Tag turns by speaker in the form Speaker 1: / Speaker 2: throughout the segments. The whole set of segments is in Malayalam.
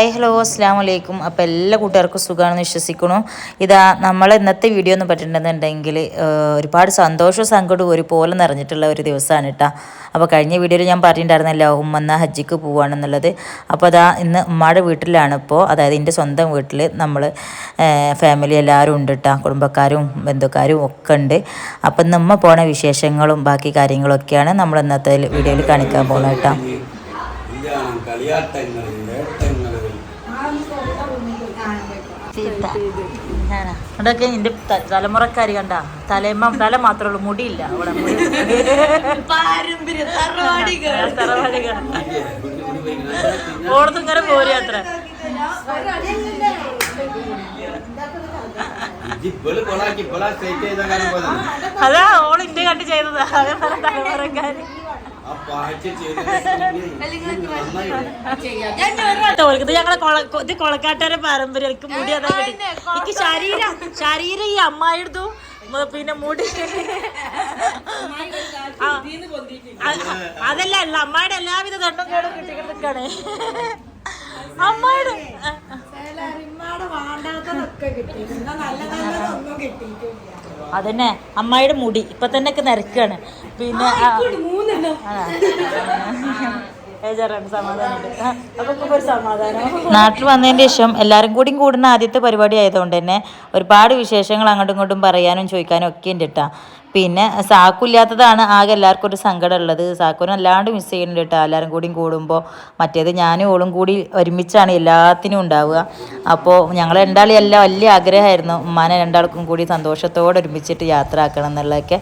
Speaker 1: ഹായ് ഹലോ അസ്സാം വലൈക്കും അപ്പോൾ എല്ലാ കൂട്ടുകാർക്കും സുഖമാണെന്ന് വിശ്വസിക്കുന്നു. ഇതാ നമ്മൾ ഇന്നത്തെ വീഡിയോ എന്ന് പറ്റിയിട്ടുണ്ടെന്നുണ്ടെങ്കിൽ ഒരുപാട് സന്തോഷവും സങ്കടവും ഒരുപോലെ നിറഞ്ഞിട്ടുള്ള ഒരു ദിവസമാണ് കേട്ടോ. അപ്പോൾ കഴിഞ്ഞ വീഡിയോയിൽ ഞാൻ പറഞ്ഞിട്ടുണ്ടായിരുന്നല്ലോ ഉമ്മന്ന ഹജ്ജിക്ക് പോവുകയാണെന്നുള്ളത് അപ്പോൾ അതാ ഇന്ന് ഉമ്മയുടെ വീട്ടിലാണ് ഇപ്പോൾ അതായത് എന്റെ സ്വന്തം വീട്ടിൽ നമ്മൾ ഫാമിലി എല്ലാവരും ഉണ്ട് കേട്ടോ. കുടുംബക്കാരും ബന്ധുക്കാരും ഒക്കെ ഉണ്ട്. അപ്പം ഇന്ന് ഉമ്മ പോണ വിശേഷങ്ങളും ബാക്കി കാര്യങ്ങളൊക്കെയാണ് നമ്മൾ ഇന്നത്തെ വീഡിയോയിൽ കാണിക്കാൻ പോകുന്നത് കേട്ടോ.
Speaker 2: കളിയാട്ടങ്ങൾ വേട്ടങ്ങൾ
Speaker 1: അതൊക്കെ എന്റെ തലമുറക്കാരി കണ്ട? തലയമ്മ തല മാത്രമേ ഉള്ളൂ. മുടിയില്ല അവിടെ. ഓടത്തും പോരും അത്ര
Speaker 2: പോയതാണ്
Speaker 1: അതാ ഓൾ ഇന്ത്യ കണ്ട് ചെയ്തതാ. അതേ പറഞ്ഞ തലമുറക്കാരി. ഞങ്ങളെ കൊള- ഇത് കൊളക്കാട്ടാരെ പാരമ്പര്യം. എനിക്ക് മുടി അതാ കിട്ടി എനിക്ക് ശരീരം ശരീരം ഈ അമ്മായിടുത്തു പിന്നെ മുടി അതല്ല അല്ല അമ്മായിടെ എല്ലാവിധ തണ്ടും കേടും കിട്ടിക്കിടക്കണേ. അമ്മായിടെ അതന്നെ അമ്മായിയുടെ മുടി ഇപ്പൊ തന്നെ ഒക്കെ നിരക്കാണ് പിന്നെ നാട്ടിൽ വന്നതിന് ശേഷം എല്ലാവരും കൂടി കൂടുന്ന ആദ്യത്തെ പരിപാടി ആയതുകൊണ്ട് തന്നെ ഒരുപാട് വിശേഷങ്ങൾ അങ്ങോട്ടും ഇങ്ങോട്ടും പറയാനും ചോദിക്കാനും ഒക്കെ ഉണ്ട് കേട്ടോ പിന്നെ സാക്കുമില്ലാത്തതാണ് ആകെ എല്ലാവർക്കും ഒരു സങ്കടം ഉള്ളത് സാക്കുവിനെ അല്ലാണ്ട് മിസ് ചെയ്യുന്നുണ്ട് കേട്ടോ. എല്ലാവരും കൂടിയും കൂടുമ്പോൾ മറ്റേത് ഞാനും ഓളും കൂടി ഒരുമിച്ചാണ് എല്ലാത്തിനും ഉണ്ടാവുക. അപ്പോൾ ഞങ്ങൾ രണ്ടാളും എല്ലാം വലിയ ആഗ്രഹമായിരുന്നു. ഉമ്മാനെ രണ്ടാൾക്കും കൂടി സന്തോഷത്തോടെ ഒരുമിച്ചിട്ട് യാത്ര ആക്കണം എന്നുള്ളതൊക്കെ.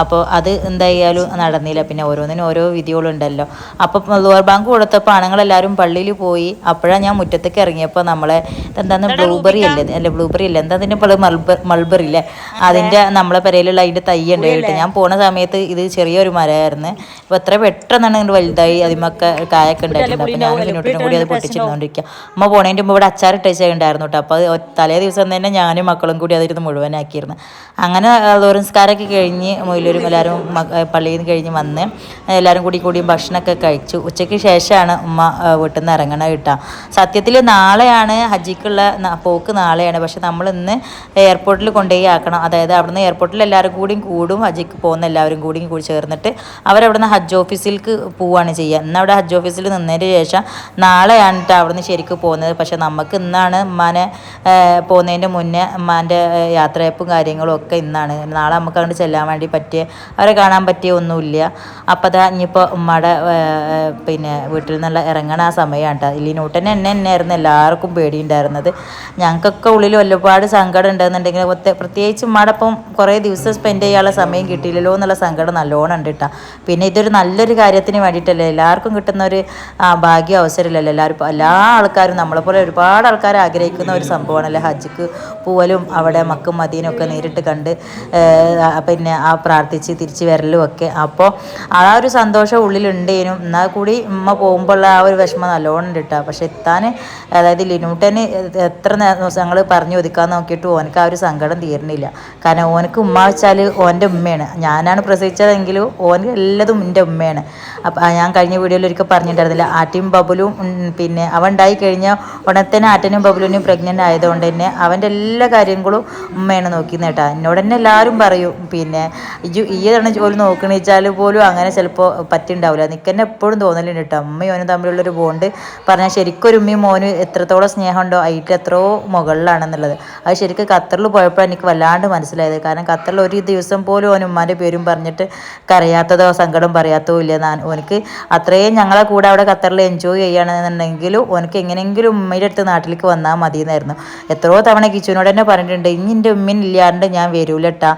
Speaker 1: അപ്പോൾ അത് എന്തായാലും നടന്നില്ല. പിന്നെ ഓരോന്നിനും ഓരോ വിധികളുണ്ടല്ലോ. അപ്പോൾ ലോർ ബാങ്ക് കൊടുത്തപ്പോൾ ആണുങ്ങളെല്ലാവരും പള്ളിയിൽ പോയി. അപ്പോഴാണ് ഞാൻ മുറ്റത്തേക്ക് ഇറങ്ങിയപ്പോൾ നമ്മളെ എന്താണ് ബ്ലൂബെറി അല്ലേ? അല്ല ബ്ലൂബെറി അല്ല? എന്താ അതിന്റെ മൾബർ മൾബറി അല്ലേ? അതിന്റെ നമ്മളെ പെരയിലുള്ള അതിന്റെ തൈ ഉണ്ട് കേട്ടോ ഞാൻ പോണ സമയത്ത് ഇത് ചെറിയൊരു മരമായിരുന്നു. അപ്പോൾ എത്ര പെട്ടെന്നാണ് ഇങ്ങനെ വലുതായി അതിമൊക്കെ കായൊക്കെ ഉണ്ടായിട്ടുണ്ട്. അപ്പോൾ ഞാൻ പിന്നോട്ടിനും കൂടി അത് പൊട്ടിച്ചിരുന്നോണ്ടിരിക്കുക അമ്മ പോണേന്റെ മുമ്പ് ഇവിടെ അച്ചാർ ഇട്ടുണ്ടായിരുന്നു ഉണ്ടായിരുന്നു കേട്ടോ അപ്പോൾ അത് തലേ ദിവസം തന്നെ ഞാനും മക്കളും കൂടി അതിരുന്ന് മുഴുവനാക്കിയിരുന്നു. അങ്ങനെ ലോറൻസ്കാരൊക്കെ കഴിഞ്ഞ് മൊയിലൂരും എല്ലാവരും പള്ളിയിൽ നിന്ന് കഴിഞ്ഞ് വന്ന് എല്ലാവരും കൂടി കൂടി ഭക്ഷണമൊക്കെ കഴിച്ചു. ഉച്ചയ്ക്ക് ശേഷമാണ് ഉമ്മ വീട്ടിൽ നിന്ന് ഇറങ്ങണ കിട്ടുക സത്യത്തിൽ നാളെയാണ് ഹജ്ജിക്കുള്ള പോക്ക് നാളെയാണ്. പക്ഷെ നമ്മൾ ഇന്ന് എയർപോർട്ടിൽ കൊണ്ടുപോയി ആക്കണം. അതായത് അവിടുന്ന് എയർപോർട്ടിൽ എല്ലാവരും കൂടിയും കൂടും ഹജ്ജിക്ക് പോകുന്ന എല്ലാവരും കൂടി കൂടി ചേർന്നിട്ട് അവരവിടുന്ന് ഹജ്ജ് ഓഫീസിലേക്ക് പോവുകയാണ് ചെയ്യുക. ഇന്ന് അവിടെ ഹജ്ജ് ഓഫീസിൽ നിന്നതിന് ശേഷം നാളെയാണ് അവിടുന്ന് ശരിക്കും പോകുന്നത്. പക്ഷേ നമുക്ക് ഇന്നാണ് ഉമ്മാനെ പോകുന്നതിന്റെ മുന്നേ ഉമ്മാന്റെ യാത്രയപ്പും കാര്യങ്ങളും ഒക്കെ ഇന്നാണ്. നാളെ നമുക്ക് അങ്ങോട്ട് ചെല്ലാൻ വേണ്ടി പറ്റിയ അവരെ കാണാൻ പറ്റിയ ഒന്നുമില്ല. അപ്പോൾ അതാ ഇനിയിപ്പോൾ ഉമ്മയുടെ പിന്നെ വീട്ടിൽ നിന്നുള്ള ഇറങ്ങണ ആ സമയമാണ് കേട്ടോ ഇല്ലിനൂട്ടനെ എന്നെ തന്നെയായിരുന്നു എല്ലാവർക്കും പേടിയുണ്ടായിരുന്നത്. ഞങ്ങൾക്കൊക്കെ ഉള്ളിൽ ഒരുപാട് സങ്കടം ഉണ്ടെന്നുണ്ടെങ്കിൽ പ്രത്യേക- പ്രത്യേകിച്ച് ഉമ്മയുടെ കുറേ ദിവസം സ്പെൻഡ് ചെയ്യാനുള്ള സമയം കിട്ടിയില്ലല്ലോ എന്നുള്ള സങ്കടം നല്ലോണം ഉണ്ട് കേട്ടോ പിന്നെ ഇതൊരു നല്ലൊരു കാര്യത്തിന് വേണ്ടിയിട്ടല്ലേ എല്ലാവർക്കും കിട്ടുന്ന ഒരു ഭാഗ്യ അവസരമില്ലല്ലോ. എല്ലാവരും എല്ലാ ആൾക്കാരും നമ്മളെപ്പോലെ ഒരുപാട് ആൾക്കാർ ആഗ്രഹിക്കുന്ന ഒരു സംഭവമാണല്ലോ. ഹജ്ജിക്ക് പോവലും അവിടെ മക്കും മദീനും ഒക്കെ നേരിട്ട് കണ്ട് പിന്നെ ആ പ്രാർത്ഥിച്ച് തിരിച്ചു വരലും ഒക്കെ. അപ്പോൾ ആ ഒരു സന്തോഷം ഉള്ളിലുണ്ടേനും. എന്നാൽ കൂടി ഉമ്മ പോകുമ്പോൾ ആ ഒരു വിഷമം നല്ലോണം ഉണ്ട് കേട്ടോ പക്ഷെ എത്താൻ അതായത് ലിനൂട്ടന് എത്ര ഞങ്ങൾ പറഞ്ഞു ഒതുക്കാൻ നോക്കിയിട്ട് ഓനക്ക് ആ ഒരു സങ്കടം തീർന്നില്ല. കാരണം ഓനക്ക് ഉമ്മ വെച്ചാൽ ഓന്റെ ഉമ്മയാണ്. ഞാനാണ് പ്രസവിച്ചതെങ്കിലും ഓൻ എല്ലാതും എന്റെ ഉമ്മയാണ്. അപ്പം ഞാൻ കഴിഞ്ഞ വീഡിയോയിൽ ഒരിക്കൽ പറഞ്ഞിട്ടുണ്ടായിരുന്നില്ല. ആട്ടിയും ബബുലും പിന്നെ അവൻ ഉണ്ടായി കഴിഞ്ഞ ഉടനെ തന്നെ ആറ്റനും ബബുലിനും പ്രഗ്നന്റ് ആയതുകൊണ്ട് തന്നെ അവന്റെ എല്ലാ കാര്യങ്ങളും ഉമ്മയാണ് നോക്കിയെന്ന് കേട്ടോ. എന്നോട് തന്നെ എല്ലാവരും പറയും. പിന്നെ ഇജു ഈയാണ് ജോലി നോക്കണ വെച്ചാൽ പോലും അങ്ങനെ ചിലപ്പോൾ പറ്റുണ്ടാവില്ല. നിൽക്കന്നെ എപ്പോഴും തോന്നലുണ്ട് കേട്ടോ. അമ്മയോനും തമ്മിലുള്ളൊരു ബോണ്ട് പറഞ്ഞാൽ ശരിക്കും ഒരു ഉമ്മയും മോനും എത്രത്തോളം സ്നേഹമുണ്ടോ അയിട്ട് എത്രയോ മുകളിലാണെന്നുള്ളത്. അത് ശരിക്കും ഖത്തറിൽ പോയപ്പോഴാണ് എനിക്ക് വല്ലാണ്ട് മനസ്സിലായത്. കാരണം ഖത്തറിൽ ഒരു ദിവസം പോലും ഓൻ ഉമ്മാന്റെ പേരും പറഞ്ഞിട്ട് കരയാത്തതോ സങ്കടം പറയാത്തോ ഇല്ല. ഓനക്ക് അത്രയും ഞങ്ങളെ കൂടെ അവിടെ ഖത്തറിൽ എൻജോയ് ചെയ്യുകയാണെന്നുണ്ടെങ്കിലും ഓനക്ക് എങ്ങനെയെങ്കിലും ഉമ്മയുടെ അടുത്ത് നാട്ടിലേക്ക് വന്നാൽ മതി എന്നായിരുന്നു എത്രയോ തവണ കിച്ചുവിനോട് തന്നെ പറഞ്ഞിട്ടുണ്ട് ഇനി എന്റെ ഉമ്മൻ ഇല്ലാണ്ട് ഞാൻ വരൂലട്ടാ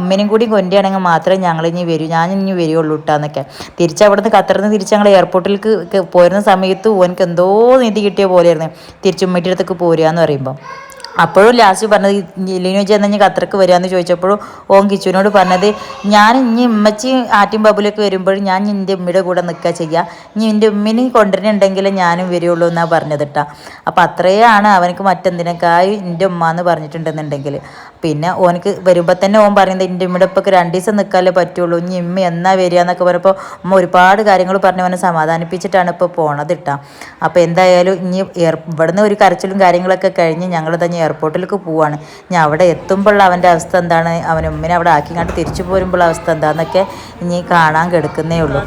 Speaker 1: ഉമ്മനും കൂടി കൊണ്ടിയാണെങ്കിൽ മാത്രമേ ഞങ്ങൾ ഇനി വരൂ. ഞാൻ ഇനി വരുള്ളൂ കേട്ടാന്നൊക്കെ തിരിച്ച് അവിടുന്ന് ഖത്തറിൽ നിന്ന് തിരിച്ച് ഞങ്ങൾ എയർപോർട്ടിലേക്ക് പോരുന്ന സമയത്ത് ഓനക്ക് എന്തോ നീതി കിട്ടിയ പോലെയായിരുന്നു. തിരിച്ചുമ്മയുടെ അടുത്തേക്ക് പോരുക എന്ന് പറയുമ്പോൾ അപ്പോഴും ലാസ്റ്റ് പറഞ്ഞത് ലിനു ചെന്ന് ഖത്തർക്ക് വരികയെന്ന് ചോദിച്ചപ്പോഴും ഓം കിച്ചുവിനോട് പറഞ്ഞത് ഞാൻ ഇനി ഉമ്മച്ചി ആറ്റും ബാബുലൊക്കെ വരുമ്പോഴും ഞാൻ എന്റെ ഉമ്മയുടെ കൂടെ നിൽക്കുക ചെയ്യുക ഇനി എന്റെ ഉമ്മിനെ കൊണ്ടുവരുന്നുണ്ടെങ്കിൽ ഞാനും വരികയുള്ളൂ എന്നാണ് പറഞ്ഞത് കേട്ടോ അപ്പോൾ അത്രയാണ് അവനക്ക് മറ്റെന്തിനേക്കായി എന്റെ ഉമ്മ എന്ന് പറഞ്ഞിട്ടുണ്ടെന്നുണ്ടെങ്കിൽ പിന്നെ ഓനക്ക് വരുമ്പോൾ തന്നെ ഓൻ പറയുന്നത് എന്റെ ഉമ്മയുടെ ഒപ്പം രണ്ട് ദിവസം നിൽക്കാനല്ലേ പറ്റുള്ളൂ. ഇനി ഉമ്മ എന്നാ വരിക എന്നൊക്കെ പറഞ്ഞപ്പോൾ ഉമ്മ ഒരുപാട് കാര്യങ്ങൾ പറഞ്ഞ് അവനെ സമാധാനിപ്പിച്ചിട്ടാണ് ഇപ്പോൾ പോണത് അപ്പോൾ എന്തായാലും ഇനി ഇവിടുന്ന് ഒരു കരച്ചിലും കാര്യങ്ങളൊക്കെ കഴിഞ്ഞ് ഞങ്ങൾ തന്നെ എയർപോർട്ടിലേക്ക് പോവാണ്. ഞാൻ അവിടെ എത്തുമ്പോൾ അവന്റെ അവസ്ഥ എന്താണ്? അവൻ ഉമ്മനെ അവിടെ ആക്കിങ്ങാണ്ട് തിരിച്ചു പോരുമ്പോഴുള്ള അവസ്ഥ എന്താണെന്നൊക്കെ ഇനി കാണാൻ കിടക്കുന്നേ ഉള്ളൂ.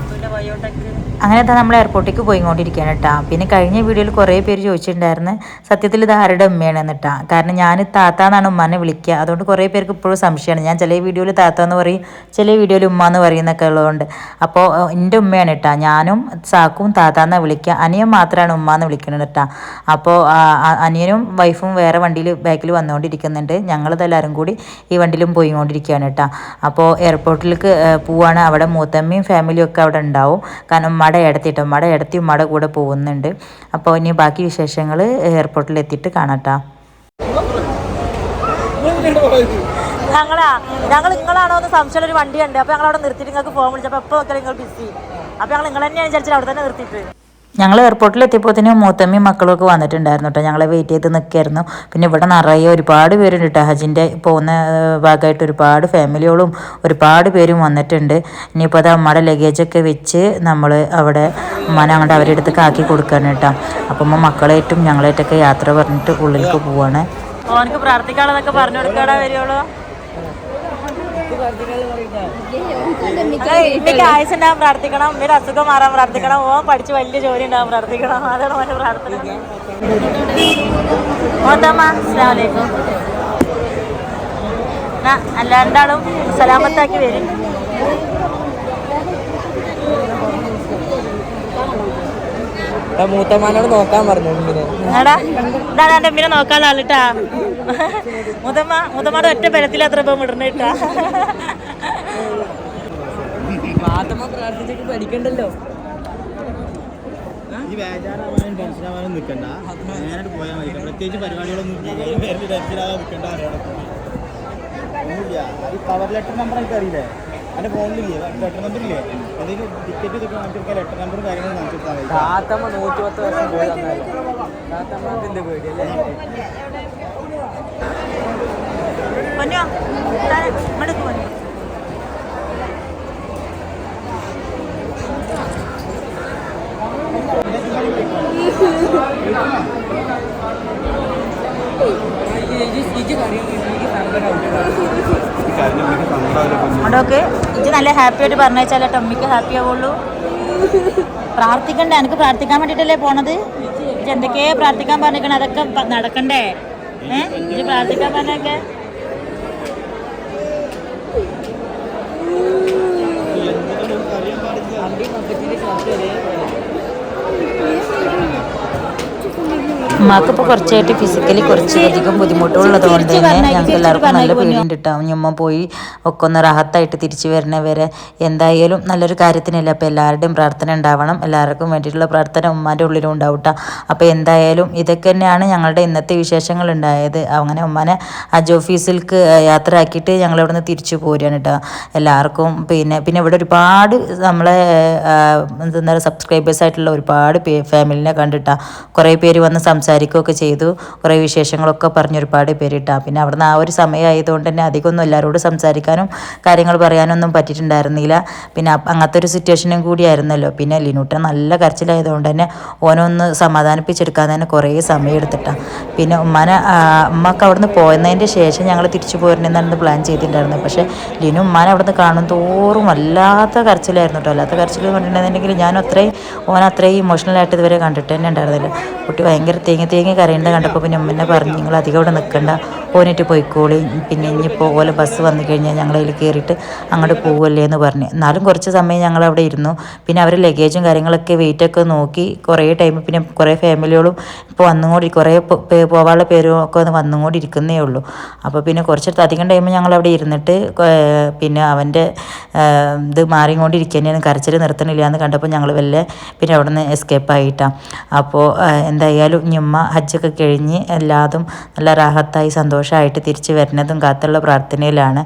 Speaker 1: അങ്ങനെ തന്നെ നമ്മൾ എയർപോർട്ടിലേക്ക് പോയിക്കൊണ്ടിരിക്കുകയാണ് കേട്ടോ പിന്നെ കഴിഞ്ഞ വീഡിയോയിൽ കുറേ പേര് ചോദിച്ചിട്ടുണ്ടായിരുന്നു സത്യത്തിൽ ഇത് ആരുടെ ഉമ്മയാണ് എന്നിട്ടാ കാരണം ഞാൻ താത്ത എന്നാണ് ഉമ്മാനെ വിളിക്കുക അതുകൊണ്ട് കുറേ പേർക്ക് ഇപ്പോഴും സംശയമാണ് ഞാൻ ചില വീഡിയോയിൽ താത്ത എന്ന് പറയും ചില വീഡിയോയിൽ ഉമ്മ എന്ന് പറയുന്നൊക്കെ ഉള്ളതുകൊണ്ട് അപ്പോൾ എന്റെ ഉമ്മയാണ് കേട്ടോ ഞാനും സാക്കും താത്ത എന്നാണ് വിളിക്കുക അനിയൻ മാത്രമാണ് ഉമ്മ എന്ന് വിളിക്കുന്നത് കേട്ടോ അപ്പോൾ അനിയനും വൈഫും വേറെ വണ്ടിയിൽ ബാക്കിൽ വന്നുകൊണ്ടിരിക്കുന്നുണ്ട് ഞങ്ങളതെല്ലാവരും കൂടി ഈ വണ്ടിയിലും പോയിക്കൊണ്ടിരിക്കുകയാണ് കേട്ടോ അപ്പോൾ എയർപോർട്ടിലേക്ക് പോവാണ്. അവിടെ മൂത്തമ്മയും ഫാമിലിയും ഒക്കെ അവിടെ ഉണ്ടാവും. കാരണം ഉമ്മയുടെ മട എടുത്തി മട കൂടെ പോകുന്നുണ്ട്. അപ്പോൾ ഇനി ബാക്കി വിശേഷങ്ങൾ എയർപോർട്ടിൽ എത്തിയിട്ട് കാണാട്ടാ. ഞങ്ങളാ ഞങ്ങൾ നിങ്ങളാണോ എന്ന് സംശയമുള്ള ഒരു വണ്ടി ഉണ്ട് അപ്പോൾ ഞങ്ങൾ അവിടെ നിർത്തിയിട്ട് നിങ്ങൾക്ക് ഫോൺ വിളിച്ചപ്പോൾ ഒക്കെ നിങ്ങൾ ബിസി അപ്പോൾ ഞങ്ങൾ നിങ്ങൾ തന്നെയാണ് വിചാരിച്ചത് അവിടെ തന്നെ നിർത്തിയിട്ട്. ഞങ്ങൾ എയർപോർട്ടിൽ എത്തിയപ്പോഴത്തേന് മൂത്തമ്മയും മക്കളൊക്കെ വന്നിട്ടുണ്ടായിരുന്നു കേട്ടോ ഞങ്ങളെ വെയിറ്റ് ചെയ്ത് നിൽക്കായിരുന്നു പിന്നെ ഇവിടെ നിറയെ ഒരുപാട് പേരുണ്ട് കേട്ടോ ഹജിന്റെ പോകുന്ന ഭാഗമായിട്ട് ഒരുപാട് ഫാമിലികളും ഒരുപാട് പേരും വന്നിട്ടുണ്ട്. ഇനിയിപ്പോൾ അത് അമ്മയുടെ ലഗേജൊക്കെ വെച്ച് നമ്മൾ അവിടെ അമ്മനെ അങ്ങോട്ട് അവരുടെ അടുത്ത് ആക്കി കൊടുക്കുകയാണ് കേട്ടോ അപ്പം അമ്മ മക്കളായിട്ടും ഞങ്ങളായിട്ടൊക്കെ യാത്ര പറഞ്ഞിട്ട് ഉള്ളിലേക്ക് പോവാണ്. ഓനക്ക് പ്രാർത്ഥിക്കാനുള്ളതൊക്കെ പറഞ്ഞു കൊടുക്കാടാ വരുവുള്ളൂ ഇമ്മയ്ക്ക് ആയുസ് ഉണ്ടാകാൻ പ്രാർത്ഥിക്കണം ഇമ്മയുടെ അസുഖം മാറാൻ പ്രാർത്ഥിക്കണം ഓൻ പഠിച്ച് വലിയ ജോലി ഉണ്ടാകാൻ പ്രാർത്ഥിക്കണം. അതാണ് പ്രാർത്ഥന. അസ്സലാമലൈക്കും. രണ്ടാളും സലാമത്താക്കി വരും.
Speaker 3: മൂത്തമാനോട് നോക്കാൻ പറഞ്ഞു
Speaker 1: ആളിട്ടാ. മുതമ്മ മുതമ്മയുടെ ഒറ്റ ബലത്തിൽ അത്ര ഇപ്പം ഇടണ ഇട്ടാ
Speaker 3: മാത്തമ്മ പ്രാർത്ഥിച്ചൊക്കെ പഠിക്കണ്ടല്ലോ
Speaker 4: ഈ ബേജാറാവാനും ടെൻഷനാവാനും നിൽക്കണ്ട നേരിട്ട് പോയാൽ മതി. പ്രത്യേകിച്ച് പരിപാടികളൊന്നും പേരിൽ ടെൻഷനാവാൻ നിൽക്കണ്ട അറിയണം ഒന്നുമില്ല. ഈ പവർ ലെറ്റർ നമ്പർ എനിക്ക് അറിയില്ലേ എന്റെ ഫോണിലില്ലേ? ലെറ്റർ നമ്പർ ഇല്ലേ? എന്തെങ്കിലും ടിക്കറ്റ് ഇതൊക്കെ വാങ്ങിച്ചെടുക്കാൻ ലെറ്റർ നമ്പർ കാര്യങ്ങൾ മതി
Speaker 3: താത്തമ്മ നൂറ്റി പത്ത് വർഷം പോയി തന്നാലും താത്തമ്മ അതിന്റെ പേടിയല്ലേ
Speaker 1: പൊന്നോ ഇങ്ങോട്ട് പോന്നു എനിക്ക് നല്ല ഹാപ്പി ആയിട്ട് പറഞ്ഞാലേ ടമ്മിക്ക് ഹാപ്പി ആവുള്ളൂ. പ്രാർത്ഥിക്കണ്ടേ? എനിക്ക് പ്രാർത്ഥിക്കാൻ വേണ്ടിയിട്ടല്ലേ പോണത്? ഇജ്ജ് എന്തൊക്കെയാ പ്രാർത്ഥിക്കാൻ പറഞ്ഞിരിക്കണേ? അതൊക്കെ നടക്കണ്ടേ? ഏഹ് പ്രാർത്ഥിക്കാൻ പറഞ്ഞൊക്കെ. ഉമ്മാക്ക് ഇപ്പോൾ കുറച്ചായിട്ട് ഫിസിക്കലി കുറച്ച് അധികം ബുദ്ധിമുട്ടുള്ളത് കൊണ്ട് തന്നെ ഞങ്ങൾക്ക് എല്ലാവർക്കും നല്ല പേടിയുണ്ട് കേട്ടോ പോയി ഒക്കെ ഒന്ന് റാഹത്തായിട്ട് തിരിച്ചു വരണവരെ വരെ. എന്തായാലും നല്ലൊരു കാര്യത്തിനല്ല അപ്പോൾ എല്ലാവരുടെയും പ്രാർത്ഥന ഉണ്ടാവണം. എല്ലാവർക്കും വേണ്ടിയിട്ടുള്ള പ്രാർത്ഥന ഉമ്മാന്റെ ഉള്ളിലും ഉണ്ടാവും കേട്ടോ അപ്പോൾ എന്തായാലും ഇതൊക്കെ തന്നെയാണ് ഞങ്ങളുടെ ഇന്നത്തെ വിശേഷങ്ങൾ ഉണ്ടായത്. അങ്ങനെ ഉമ്മാനെ ഹജ്ജ് ഓഫീസിലേക്ക് യാത്ര ആക്കിയിട്ട് ഞങ്ങൾ ഇവിടുന്ന് നിന്ന് തിരിച്ചു പോരുകയാണ് കേട്ടോ എല്ലാവർക്കും പിന്നെ പിന്നെ ഇവിടെ ഒരുപാട് നമ്മളെ എന്താ പറയുക സബ്സ്ക്രൈബേഴ്സ് ആയിട്ടുള്ള ഒരുപാട് ഫാമിലിനെ കണ്ടിട്ടാ. കുറേ പേര് വന്ന് സംസാരിക്കുകയൊക്കെ ചെയ്തു. കുറേ വിശേഷങ്ങളൊക്കെ പറഞ്ഞ് ഒരുപാട് പേരിട്ടാ. പിന്നെ അവിടുന്ന് ആ ഒരു സമയമായതുകൊണ്ട് തന്നെ അധികമൊന്നും എല്ലാവരോടും സംസാരിക്കാനും കാര്യങ്ങൾ പറയാനൊന്നും പറ്റിയിട്ടുണ്ടായിരുന്നില്ല. പിന്നെ അങ്ങനത്തെ ഒരു സിറ്റുവേഷനും കൂടിയായിരുന്നല്ലോ. പിന്നെ ലിനൂട്ട നല്ല കരച്ചിലായതുകൊണ്ട് തന്നെ ഓനൊന്ന് സമാധാനിപ്പിച്ചെടുക്കാൻ തന്നെ കുറേ സമയം എടുത്തിട്ടാണ് പിന്നെ ഉമ്മാനെ ഉമ്മക്ക് അവിടുന്ന് പോയതിന്റെ ശേഷം ഞങ്ങൾ തിരിച്ചു പോരണമെന്നായിരുന്നു പ്ലാൻ ചെയ്തിട്ടുണ്ടായിരുന്നത്. പക്ഷേ ലിനു ഉമ്മാനെ അവിടുന്ന് കാണും തോറും വല്ലാത്ത കരച്ചിലായിരുന്നു കേട്ടോ. അല്ലാത്ത കരച്ചിൽ കണ്ടിട്ടുണ്ടെന്നുണ്ടെങ്കിൽ ഞാൻ അത്രയും ഓൻ അത്രയും ഇമോഷണലായിട്ട് ഇതുവരെ കണ്ടിട്ട് തന്നെ ഉണ്ടായിരുന്നില്ല. കുട്ടി ഭയങ്കര തേങ്ങി തേങ്ങി കരയേണ്ട കണ്ടപ്പോൾ പിന്നെ അമ്മനെ പറഞ്ഞു നിങ്ങൾ അധികം അവിടെ നിൽക്കണ്ട ഓനിട്ട് പോയിക്കോളി. പിന്നെ ഇനിയിപ്പോൾ ഓല ബസ് വന്നു കഴിഞ്ഞാൽ ഞങ്ങളതിൽ കയറിയിട്ട് അങ്ങോട്ട് പോവല്ലേ എന്ന് പറഞ്ഞു. എന്നാലും കുറച്ച് സമയം ഞങ്ങൾ അവിടെ ഇരുന്നു. പിന്നെ അവർ ലഗേജും കാര്യങ്ങളൊക്കെ വെയിറ്റൊക്കെ നോക്കി കുറേ ടൈം പിന്നെ കുറേ ഫാമിലികളും ഇപ്പോൾ വന്നുകൊണ്ടി കുറേ പോവാനുള്ള പേരും ഒക്കെ ഒന്ന് വന്നുകൊണ്ടിരിക്കുന്നേ ഉള്ളൂ. അപ്പോൾ പിന്നെ കുറച്ച് അധികം ടൈം ഞങ്ങൾ അവിടെ ഇരുന്നിട്ട് പിന്നെ അവന്റെ ഇത് മാറിക്കൊണ്ടിരിക്കുന്നതിന് കരച്ചിൽ നിർത്തണില്ല എന്ന് കണ്ടപ്പോൾ ഞങ്ങൾ വല്ല പിന്നെ അവിടെ നിന്ന് എസ്കേപ്പ് ആയിട്ടാണ് അപ്പോൾ എന്തായാലും ഞമ്മ ഹജ്ജൊക്കെ കഴിഞ്ഞ് എല്ലാതും നല്ല റാഹത്തായി സന്തോഷമായിട്ട് തിരിച്ച് വരുന്നതും കാത്തുള്ള പ്രാർത്ഥനയിലാണ്.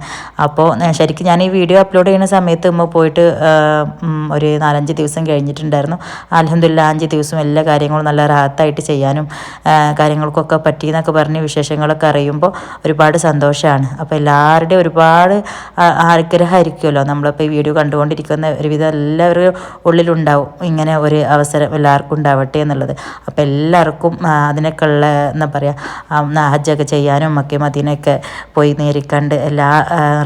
Speaker 1: അപ്പോൾ ശരിക്കും ഞാൻ ഈ വീഡിയോ അപ്ലോഡ് ചെയ്യുന്ന സമയത്ത് ഉമ്മ പോയിട്ട് ഒരു നാലഞ്ച് ദിവസം കഴിഞ്ഞിട്ടുണ്ടായിരുന്നു. അലഹമില്ല അഞ്ച് ദിവസം എല്ലാ കാര്യങ്ങളും നല്ല റാഹത്തായിട്ട് ചെയ്യാനും കാര്യങ്ങൾക്കൊക്കെ പറ്റിയെന്നൊക്കെ പറഞ്ഞ് വിശേഷങ്ങളൊക്കെ അറിയുമ്പോൾ ഒരുപാട് സന്തോഷമാണ്. അപ്പോൾ എല്ലാവരുടെയും ഒരുപാട് ആഗ്രഹമായിരിക്കുമല്ലോ. നമ്മളിപ്പോൾ ഈ വീഡിയോ കണ്ടുകൊണ്ടിരിക്കുന്ന ഒരുവിധം എല്ലാവരും ഉള്ളിലുണ്ടാവും ഇങ്ങനെ ഒരു അവസരം എല്ലാവർക്കും ഉണ്ടാവട്ടെ എന്നുള്ളത്. അപ്പോൾ എല്ലാവർക്കും അതിനൊക്കെ ഉള്ള എന്താ പറയുക ഹജ്ജൊക്കെ ചെയ്യാനും ഒക്കെ മദീനയൊക്കെ പോയി നേരിക്കണ്ട്. എല്ലാ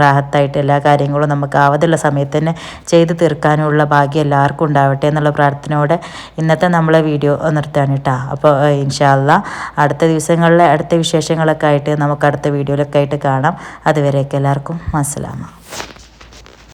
Speaker 1: റാഹത്തായിട്ട് എല്ലാ കാര്യങ്ങളും നമുക്ക് ആവതുള്ള സമയത്ത് തന്നെ ചെയ്ത് തീർക്കാനുള്ള ഭാഗ്യം എല്ലാവർക്കും ഉണ്ടാവട്ടെ എന്നുള്ള പ്രാർത്ഥനയോടെ ഇന്നത്തെ നമ്മളെ വീഡിയോ നിർത്തുകയാണ് കേട്ടോ. അപ്പോൾ ഇൻഷാല്ല അടുത്ത ദിവസങ്ങളിലെ അടുത്ത വിശേഷങ്ങളൊക്കെ ആയിട്ട് നമുക്ക് അടുത്ത വീഡിയോയിലൊക്കെ ആയിട്ട് കാണാം. അതുവരെയൊക്കെ എല്ലാവർക്കും അസ്സലാമ